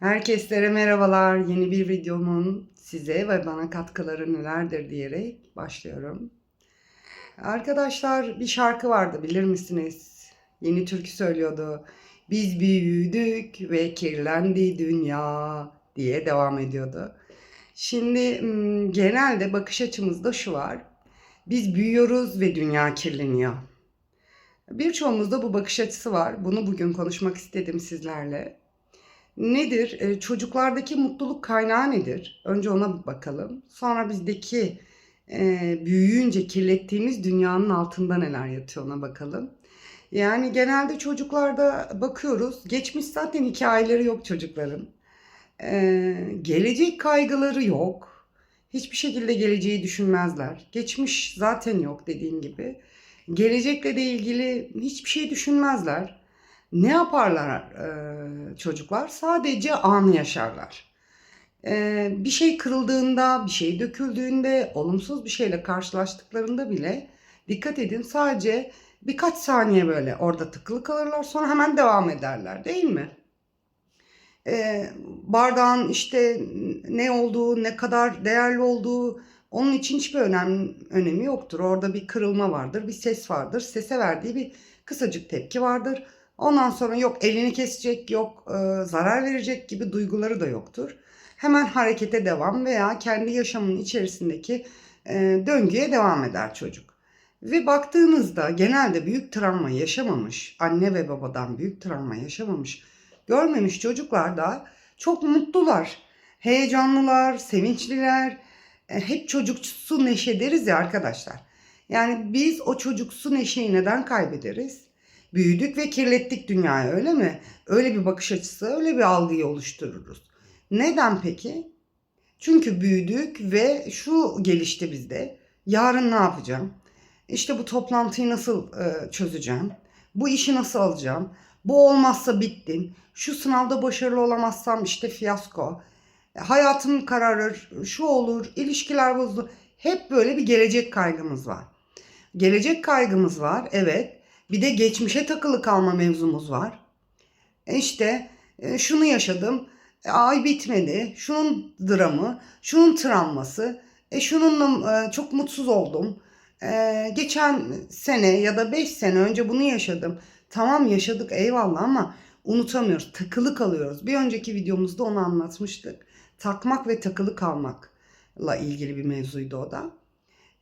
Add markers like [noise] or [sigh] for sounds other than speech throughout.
Herkeslere merhabalar. Yeni bir videomun size ve bana katkıları nelerdir diyerek başlıyorum. Arkadaşlar bir şarkı vardı bilir misiniz? Yeni türkü söylüyordu. Biz büyüdük ve kirlendi dünya diye devam ediyordu. Şimdi hmm, genelde bakış açımızda şu var. Biz büyüyoruz ve dünya kirleniyor. Birçoğumuzda bu bakış açısı var. Bunu bugün konuşmak istedim sizlerle. Nedir? E, çocuklardaki mutluluk kaynağı nedir? Önce ona bakalım. Sonra bizdeki e, büyüyünce kirlettiğimiz dünyanın altında neler yatıyor ona bakalım. Yani genelde çocuklarda bakıyoruz. Geçmiş zaten hikayeleri yok çocukların. E, gelecek kaygıları yok. Hiçbir şekilde geleceği düşünmezler. Geçmiş zaten yok dediğin gibi. Gelecekle de ilgili hiçbir şey düşünmezler. Ne yaparlar e, çocuklar? Sadece anı yaşarlar. E, bir şey kırıldığında, bir şey döküldüğünde, olumsuz bir şeyle karşılaştıklarında bile dikkat edin sadece birkaç saniye böyle orada tıkılı kalırlar sonra hemen devam ederler değil mi? E, bardağın işte ne olduğu, ne kadar değerli olduğu onun için hiçbir önem, önemi yoktur. Orada bir kırılma vardır, bir ses vardır. Sese verdiği bir kısacık tepki vardır. Ondan sonra yok elini kesecek, yok e, zarar verecek gibi duyguları da yoktur. Hemen harekete devam veya kendi yaşamının içerisindeki e, döngüye devam eder çocuk. Ve baktığınızda genelde büyük travma yaşamamış, anne ve babadan büyük travma yaşamamış, görmemiş çocuklar da çok mutlular, heyecanlılar, sevinçliler. E, hep çocuksu neşe deriz ya arkadaşlar. Yani biz o çocuksu neşeyi neden kaybederiz? Büyüdük ve kirlettik dünyayı öyle mi? Öyle bir bakış açısı, öyle bir algıyı oluştururuz. Neden peki? Çünkü büyüdük ve şu gelişti bizde. Yarın ne yapacağım? İşte bu toplantıyı nasıl e, çözeceğim? Bu işi nasıl alacağım? Bu olmazsa bittim. Şu sınavda başarılı olamazsam işte fiyasko. E, hayatım kararır, şu olur, ilişkiler bozulur. Hep böyle bir gelecek kaygımız var. Gelecek kaygımız var, evet. Bir de geçmişe takılı kalma mevzumuz var. E işte e, şunu yaşadım. E, ay bitmedi. Şunun dramı, şunun travması. E şununla çok mutsuz oldum. Geçen sene ya da 5 sene önce bunu yaşadım. Tamam yaşadık eyvallah ama unutamıyoruz. Takılı kalıyoruz. Bir önceki videomuzda onu anlatmıştık. Takmak ve takılı kalmakla ilgili bir mevzuydu o da.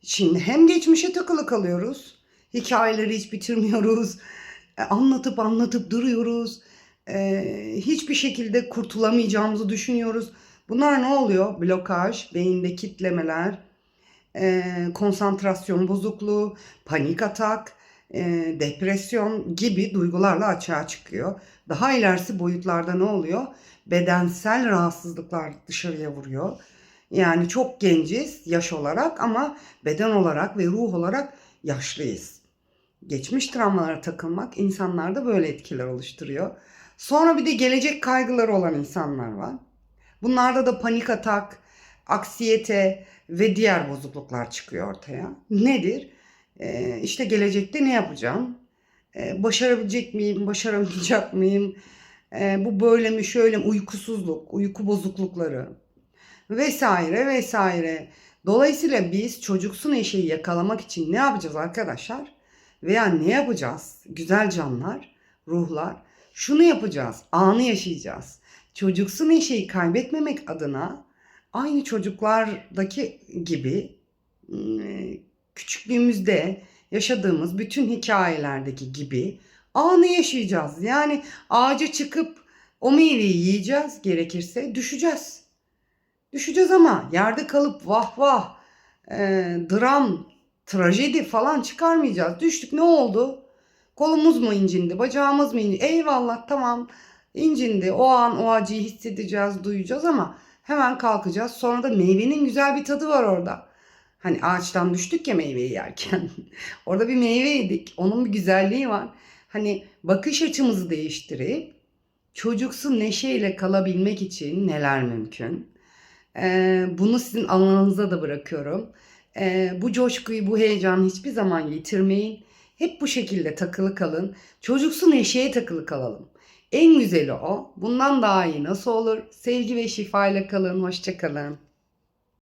Şimdi hem geçmişe takılı kalıyoruz Hikayeleri hiç bitirmiyoruz. E, anlatıp anlatıp duruyoruz. E, hiçbir şekilde kurtulamayacağımızı düşünüyoruz. Bunlar ne oluyor? Blokaj, beyinde kitlemeler, e, konsantrasyon bozukluğu, panik atak, depresyon gibi duygularla açığa çıkıyor. Daha ilerisi boyutlarda ne oluyor? Bedensel rahatsızlıklar dışarıya vuruyor. Yani çok genciz yaş olarak ama beden olarak ve ruh olarak yaşlıyız geçmiş travmalara takılmak insanlarda böyle etkiler oluşturuyor. Sonra bir de gelecek kaygıları olan insanlar var. Bunlarda da panik atak, aksiyete ve diğer bozukluklar çıkıyor ortaya. Nedir? Ee, işte gelecekte ne yapacağım? Ee, başarabilecek miyim, başaramayacak mıyım? Ee, bu böyle mi, şöyle mi? Uykusuzluk, uyku bozuklukları vesaire vesaire. Dolayısıyla biz çocuksu neşeyi yakalamak için ne yapacağız arkadaşlar? Veya ne yapacağız? Güzel canlar, ruhlar. Şunu yapacağız. Anı yaşayacağız. Çocuksu neşeyi kaybetmemek adına aynı çocuklardaki gibi ıı, küçüklüğümüzde yaşadığımız bütün hikayelerdeki gibi anı yaşayacağız. Yani ağaca çıkıp o meyveyi yiyeceğiz gerekirse düşeceğiz. Düşeceğiz ama yerde kalıp vah vah e, dram trajedi falan çıkarmayacağız. Düştük ne oldu? Kolumuz mu incindi? Bacağımız mı incindi? Eyvallah tamam incindi. O an o acıyı hissedeceğiz, duyacağız ama hemen kalkacağız. Sonra da meyvenin güzel bir tadı var orada. Hani ağaçtan düştük ya meyveyi yerken. [laughs] orada bir meyve yedik. Onun bir güzelliği var. Hani bakış açımızı değiştirip çocuksu neşeyle kalabilmek için neler mümkün? Ee, bunu sizin alanınıza da bırakıyorum. E, bu coşkuyu, bu heyecanı hiçbir zaman yitirmeyin. Hep bu şekilde takılı kalın. Çocuksu neşeye takılı kalalım. En güzeli o. Bundan daha iyi nasıl olur? Sevgi ve şifayla kalın. Hoşça kalın.